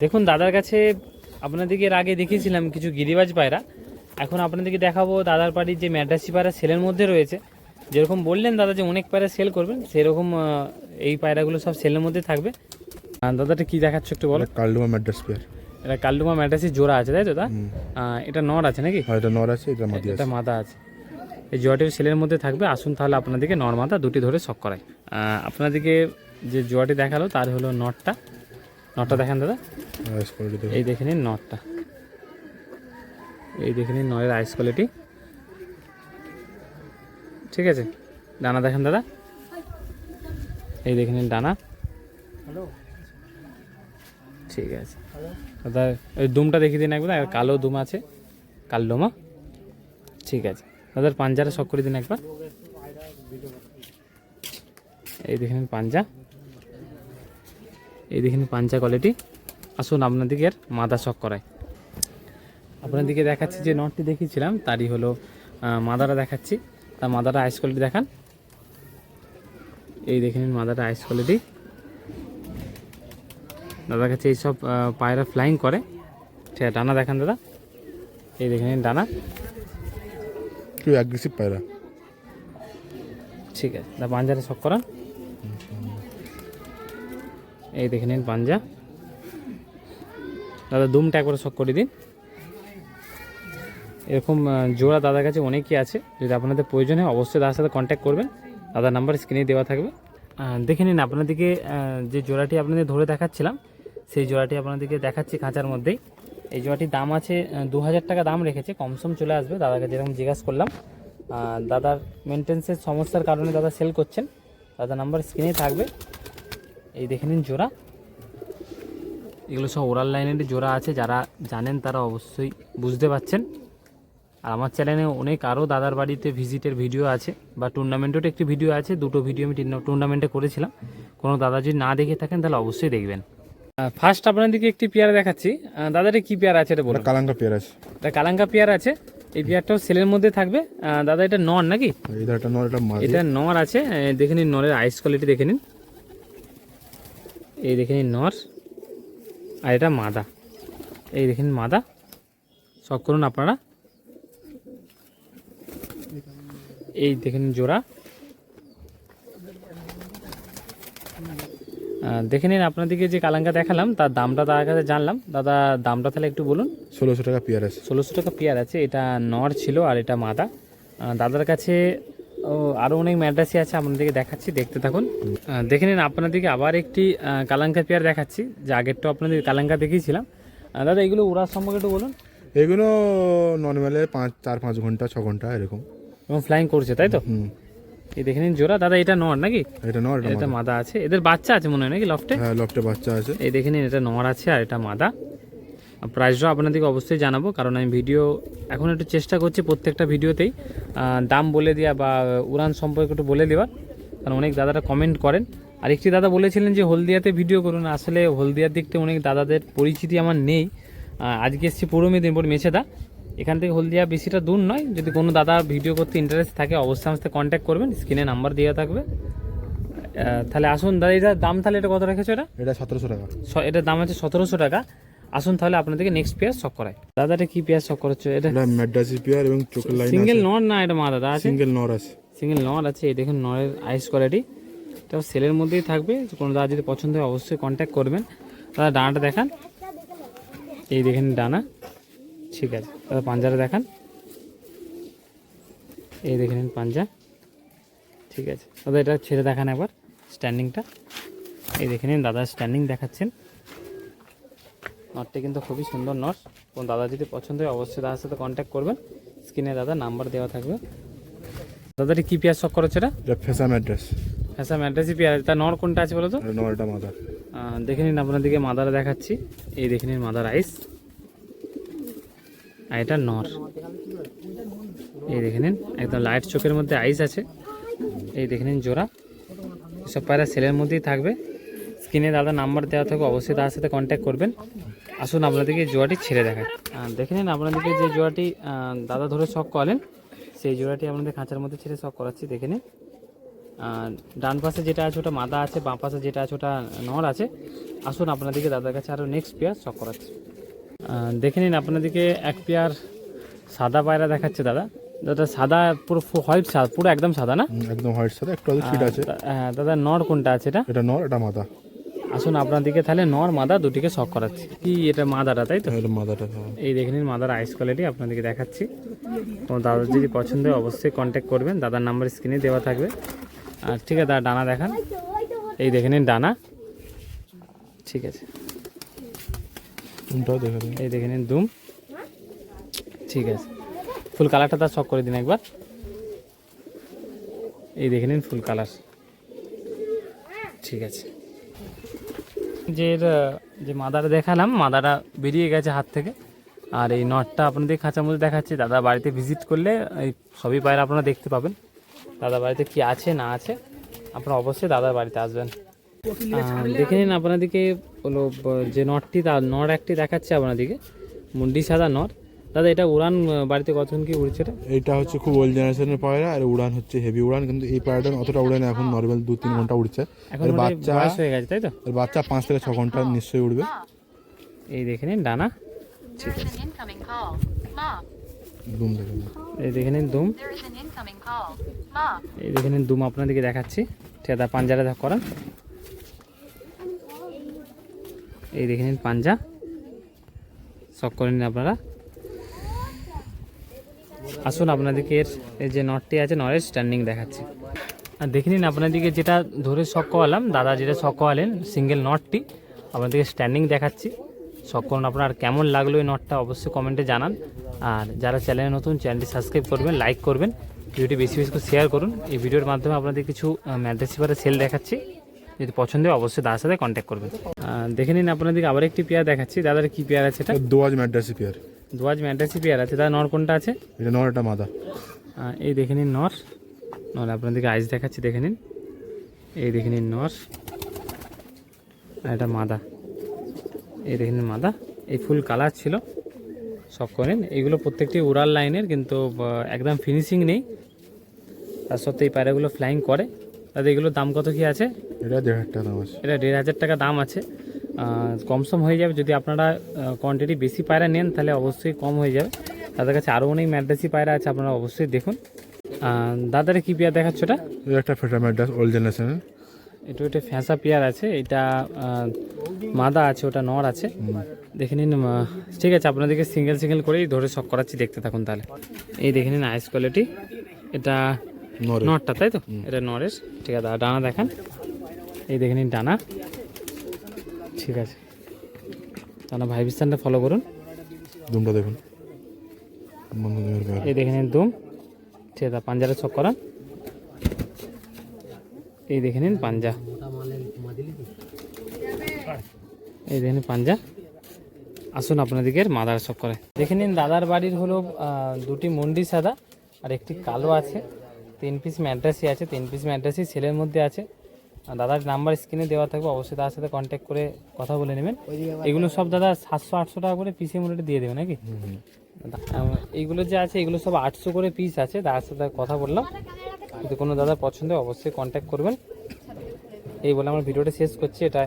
দেখুন দাদার কাছে আপনাদেরকে এর আগে দেখিয়েছিলাম কিছু গিরিবাজ পায়রা। এখন আপনাদেরকে দেখাবো দাদার বাড়ির যে ম্যাড্রাসি পায়রা সেলের মধ্যে রয়েছে। যেরকম বললেন দাদা যে অনেক পায়রা সেল করবেন সেরকম এই পায়রাগুলো সব সেলের মধ্যে থাকবে। দাদাটা কি দেখাচ্ছ একটু বলো? কালডুমা ম্যাড্রাস পেয়ার। এটা কালডুমা ম্যাড্রাসি জোড়া আছে তাই তো দা এটা নর আছে নাকি? আর এটা নর আছে এটা মাদি এটা আছে। মাদা আছে। এই জোয়াটির সেলের মধ্যে থাকবে। আসুন তাহলে আপনাদেরকে নর মাদা দুটি ধরে শখ করাই। আহ, আপনাদেরকে যে জোয়াটি দেখাল তার হলো নটটা নটটা দেখেন দাদা। আইস কোয়ালিটি এই দেখে নিন নটটা। এই দেখে নিন নয়ের আইস কোয়ালিটি ঠিক আছে? ডানা দেখেন দাদা। এই দেখে নিন ডানা। ঠিক আছে। দাদা ওই দুমটা দেখিয়ে দিন একবার আর কালো দুম আছে। কাল ডোমা ঠিক আছে। দাদার পাঞ্জাটা শখ করে দিন একবার। এই দেখে নিন পাঞ্জা। এই দেখে নিন পাঞ্জা কোয়ালিটি আসুন আপনাদেরকে এর মাদা শখ করায় আপনাদেরকে দেখাচ্ছি যে নটটি দেখিয়েছিলাম তারই হলো মাদাটা দেখাচ্ছি। তার মাদাটা আইস কোয়ালিটি দেখান। এই দেখে নিন মাদাটা আইস কোয়ালিটি দাদার কাছে এইসব পায়রা ফ্লাইং করে। ঠিক আছে ডানা দেখান দাদা। এই দেখে নিন ডানা অ্যাগ্রেসিভ পায়রা। ঠিক আছে দাদা পাঞ্জাটা শখ করান। এই দেখে নিন পাঞ্জা। দাদা, দুমটা একবার শখ করে দিন। এরকম জোড়া দাদার কাছে অনেকই আছে। যদি আপনাদের প্রয়োজন হয়, অবশ্যই দাদার সাথে কন্ট্যাক্ট করবেন। দাদার নাম্বার স্ক্রিনে দেওয়া থাকবে। দেখে নিন আপনাদেরকে যে জোড়াটি আপনাদের ধরে দেখাচ্ছিলাম, সেই জোড়াটি আপনাদেরকে দেখাচ্ছি খাঁচার মধ্যেই। এই জোড়াটির দাম আছে দু হাজার টাকা দাম রেখেছে। কমসম চলে আসবে। দাদাকে যেরকম জিজ্ঞাসা করলাম দাদার মেনটেন্সের সমস্যার কারণে দাদা সেল করছেন। দাদার নাম্বার স্ক্রিনেই থাকবে। এই দেখে নিন জোড়া। এগুলো সব ওরাল লাইনের জোড়া আছে যারা জানেন তারা অবশ্যই বুঝতে পারছেন। আর আমার চ্যানেলে অনেক আরও দাদার বাড়িতে ভিজিটের ভিডিও আছে বা টুর্নামেন্টেরও একটি ভিডিও আছে দুটো ভিডিও আমি টুর্নামেন্টে করেছিলাম। কোনো দাদা যদি না দেখে থাকেন তাহলে অবশ্যই দেখবেন। ফার্স্ট আপনাদেরকে একটি পেয়ারা দেখাচ্ছি। দাদাটা কি পেয়ারা আছে এটা বলুন। কালাঙ্কা পেয়ার আছে। এটা কালাঙ্কা পেয়ার আছে। এই পেয়ারটাও সেলের মধ্যে থাকবে। দাদা এটা নন নাকি? এটা নর এটা নর আছে। দেখে নিন নরের আইস কোয়ালিটি দেখে নিন। এই দেখে নিন নর আর এটা মাদা। এই দেখে নিন মাদা সব করুন আপনারা। এই দেখে নিন জোড়া। দেখে নিন আপনাদেরকে যে কালাঙ্কা দেখালাম তার দামটা তার কাছে জানলাম। দাদা দামটা তাহলে একটু বলুন। ষোলোশো টাকা পেয়ার আছে। ষোলোশো টাকা পেয়ার আছে এটা নর ছিল আর এটা মাদা। দাদার কাছে ও, আরও অনেক ম্যাড্রাসি আছে আপনাদেরকে দেখাচ্ছি দেখতে থাকুন। দেখে নিন আপনাদেরকে আবার একটি কালাঙ্কা পেয়ার দেখাচ্ছি যে আগেরটা আপনাদের কালাঙ্কা দেখিয়েছিলাম। দাদা এগুলো উড়ার সম্পর্কে একটু বলুন। এগুলো নর্মালে পাঁচ চার পাঁচ ঘণ্টা ছ ঘণ্টা এরকম। এবং ফ্লাইং করছে তাই তো? এই দেখে নিন জোড়া। দাদা এটা নর নাকি? এটা নর এটা এটা মাদা আছে। এদের বাচ্চা আছে মনে হয় নাকি লফটে? হ্যাঁ লফটে বাচ্চা আছে। এই দেখে নিন এটা নর আছে আর এটা মাদা। প্রাইসটাও আপনাদেরকে অবশ্যই জানাব কারণ আমি ভিডিও এখন একটু চেষ্টা করছি প্রত্যেকটা ভিডিওতেই। দাম বলে দেওয়া বা উড়ান সম্পর্কে একটু বলে দেওয়ার কারণ অনেক দাদারা কমেন্ট করেন। আর একটি দাদা বলেছিলেন যে হলদিয়াতে ভিডিও করুন আসলে হলদিয়ার দিকতে অনেক দাদাদের পরিচিতি আমার নেই। আজকে এসেছি পূর্ব মেদিনীপুর মেছেদা। এখান থেকে হলদিয়া বেশিটা দূর নয় যদি কোনো দাদা ভিডিও করতে ইন্টারেস্ট থাকে অবশ্যই আমার সাথে কন্ট্যাক্ট করবেন স্ক্রিনে নাম্বার দেওয়া থাকবে। তাহলে আসুন দাদা এটার দাম তাহলে এটা কত রেখেছো এটা? এটা সতেরোশো টাকা। এটার দাম আছে সতেরোশো টাকা। আসুন তাহলে আপনাদেরকে নেক্সট পেয়ার শক করাই। দাদা এটা কি পেয়ার শক করাচ্ছ এটা এটা ম্যাড্রাসি পেয়ার এবং চোখের লাইন সিঙ্গেল নর না এটা মা দাদা আছে? সিঙ্গেল নর আছে। সিঙ্গেল নর আছে এই দেখুন নরের আইস কোয়ালিটি এটা সেলের মধ্যেই থাকবে কোনো দাদা যদি পছন্দ হয় অবশ্যই কন্ট্যাক্ট করবেন। দাদা ডানাটা দেখান। এই দেখেন ডানা। ঠিক আছে দাদা পাঞ্জাটা দেখান। এই দেখে নিন পাঞ্জা। ঠিক আছে দাদা এটা ছেড়ে দেখান একবার স্ট্যান্ডিংটা এই দেখে নিন দাদা স্ট্যান্ডিং দেখাচ্ছেন। নটটি কিন্তু খুবই সুন্দর নট। এবং দাদা যদি পছন্দ হয় অবশ্যই দাদার সাথে কন্ট্যাক্ট করবেন। স্ক্রিনে দাদা নাম্বার দেওয়া থাকবে। দাদাটি কি পেয়ার শখ করেছে এটা? ম্যাড্রাস হ্যাঁ স্যার ম্যাড্রাসি পেয়ার তার নর কোনটা আছে বলো তো এটা নর এটা মাদার দেখে নিন আপনাদেরকে মাদার দেখাচ্ছি। এই দেখে নিন মাদার আইস আর এটা নর। এই দেখে নিন একদম লাইট চোখের মধ্যে আইস আছে। এই দেখে নিন জোড়া। এসব পায়রা সেলের মধ্যেই থাকবে। স্ক্রিনে দাদা নাম্বার দেওয়া থাকবে অবশ্যই তার সাথে কন্ট্যাক্ট করবেন। আসুন আপনাদেরকে এই জোড়াটি ছেড়ে দেখায় দেখে নিন আপনাদেরকে যে জোয়াটি দাদা ধরে শখ করেন সেই জোড়াটি আপনাদের খাঁচার মধ্যে ছেড়ে শখ করাচ্ছি দেখে নিন। আর ডান পাশে যেটা আছে ওটা মাদা আছে বাঁ পাশে যেটা আছে ওটা নর আছে। আসুন আপনাদেরকে দাদার কাছে আরও নেক্সট পেয়ার শখ করাচ্ছি। দেখে নিন আপনাদেরকে এক পেয়ার সাদা পায়রা দেখাচ্ছে দাদা। দাদা সাদা পুরো হোয়াইট সাদা পুরো একদম সাদা না? একদম হোয়াইট সাথে একটু আছে। হ্যাঁ দাদা নর কোনটা আছে এটা? এটা নর এটা মাদা। আসুন আপনাদেরকে তাহলে নর মাদা দুটিকে শখ করাচ্ছি। কি এটা মাদাটা তাই তো? মাদাটা হ্যাঁ। এই দেখে নিন মাদার আইস কোয়ালিটি আপনাদেরকে দেখাচ্ছি। কোনো দাদার যদি পছন্দ হয় অবশ্যই কন্ট্যাক্ট করবেন দাদার নাম্বার স্ক্রিনে দেওয়া থাকবে। আর ঠিক আছে দাদা ডানা দেখান। এই দেখে নিন ডানা। ঠিক আছে। এই দেখে নিন দুম। ঠিক আছে। ফুল কালারটা তার শখ করে দিন একবার। এই দেখে নিন ফুল কালার ঠিক আছে। যে যে মাদারা দেখালাম মাদারা বেরিয়ে গেছে হাত থেকে। আর এই নটটা আপনাদের খাঁচার মধ্যে দেখাচ্ছি। দাদা বাড়িতে ভিজিট করলে এই সবই পায়ের আপনারা দেখতে পাবেন। দাদা বাড়িতে কি আছে, না আছে, আপনারা অবশ্যই দাদার বাড়িতে আসবেন। দেখে নিন আপনাদেরকে হলো, যে নটটি, তার নট একটি দেখাচ্ছে আপনাদেরকে। মুন্ডি সাদা নট দাদা এটা উড়ান বাড়িতে কতক্ষণ কি উড়ছে এটা? হচ্ছে খুব ওল্ড জেনারেশনের পায়রা আর উড়ান হচ্ছে হেভি উড়ান কিন্তু এই পায়রাটা অতটা উড়ে না এখন নর্মাল দু তিন ঘণ্টা উড়ছে। এখন এর বাচ্চা বয়স হয়ে গেছে তাই তো? এর বাচ্চা পাঁচ থেকে ছ ঘণ্টা নিশ্চয়ই উড়বে। এই দেখে নিন ডানা। ঠিক আছে দুম দেখে নিন। এই দেখে নিন দুম। এই দেখে নিন দুম আপনাদেরকে দেখাচ্ছি। ঠিক আছে পাঞ্জাটা দেখ করান। এই দেখে নিন পাঞ্জা। সব করে নিন আপনারা? আসুন আপনাদেরকে এর যে নটটি আছে নরের স্ট্যান্ডিং দেখাচ্ছি। আর দেখে নিন আপনাদেরকে যেটা ধরে শখ করালাম, দাদা যেটা শখ করালেন সিঙ্গেল নটটি আপনাদেরকে স্ট্যান্ডিং দেখাচ্ছি। শখ করুন আপনার কেমন লাগল এই নটটা অবশ্যই কমেন্টে জানান। আর যারা চ্যানেলে নতুন চ্যানেলটি সাবস্ক্রাইব করবেন লাইক করবেন ভিডিওটি বেশি বেশি করে শেয়ার করুন। এই ভিডিওর মাধ্যমে আপনাদের কিছু ম্যাড্রেসিপারে সেল দেখাচ্ছি। যদি পছন্দ হয়, অবশ্যই দাদার সাথে কন্ট্যাক্ট করবেন। দেখে নিন আপনাদেরকে আবার একটি পেয়ার দেখাচ্ছি। দাদার কি পেয়ার আছে এটা? দোয়াজ ম্যাড্রাসি পেয়ার দোয়াজ ম্যাড্রেসি পেয়ার আছে দাদা নর কোনটা আছে? এটা নর এটা মাদা এই দেখে নিন নর। নর আপনাদেরকে আইস দেখাচ্ছি দেখে নিন। এই দেখে নিন নর। আর এটা মাদা। এই দেখে নিন মাদা। এই ফুল কালার ছিল। সব করেন এইগুলো প্রত্যেকটি উড়াল লাইনের কিন্তু একদম ফিনিশিং নেই। তার সত্ত্বেও এই পায়রাগুলো ফ্লাইং করে। তাদের এগুলোর দাম কত কি আছে? এটা দেড় হাজার টাকা দাম আছে। এটা দেড় হাজার টাকা দাম আছে। কমসম হয়ে যাবে। যদি আপনারা কোয়ান্টিটি বেশি পায়রা নেন তাহলে অবশ্যই কম হয়ে যাবে। তাদের কাছে আরও অনেক ম্যাড্রাসি পায়রা আছে আপনারা অবশ্যই দেখুন। দাদারে কি পেয়ার দেখাচ্ছ ওটা এটা একটা ফেটা ম্যাড্রাস ওল্ড জেনারেশনের এটা একটা ফ্যাঁসা পেয়ার আছে এটা মাদা আছে ওটা নর আছে। দেখে নিন ঠিক আছে আপনাদেরকে সিঙ্গেল সিঙ্গেল করেই ধরে শখ করাচ্ছি দেখতে থাকুন তাহলে। এই দেখে নিন আইস কোয়ালিটি এটা নরটা তাই তো? এটা নরের। ঠিক আছে দাদা ডানা দেখান। এই দেখে নিন ডানা। ঠিক আছে। ডানা ভাইবিস্তানটা ফলো করুন। দুমটা দেখুন। এই দেখে নিন দুম। ঠিক আছে পাঞ্জাটা চক করান। এই দেখে নিন পাঞ্জা। এই দেখে নিন পাঞ্জা। আসুন আপনাদেরকে মাদার চক করে। দেখে নিন দাদার বাড়ির হলো দুটি মন্ডি সাদা আর একটি কালো আছে। তিন পিস ম্যাড্রাসি আছে তিন পিস ম্যাড্রাসি সেলের মধ্যে আছে। দাদার নাম্বার স্ক্রিনে দেওয়া থাকবে অবশ্যই তার সাথে কন্ট্যাক্ট করে কথা বলে নেবেন। এগুলো সব দাদা সাতশো আটশো টাকা করে পিসে মোটে দিয়ে দেবে নাকি? এইগুলো যে আছে এগুলো সব আটশো করে পিস আছে তার সাথে কথা বললাম। যদি কোনো দাদা পছন্দ অবশ্যই কন্ট্যাক্ট করবেন। এই বলে আমার ভিডিওটা শেষ করছি এটা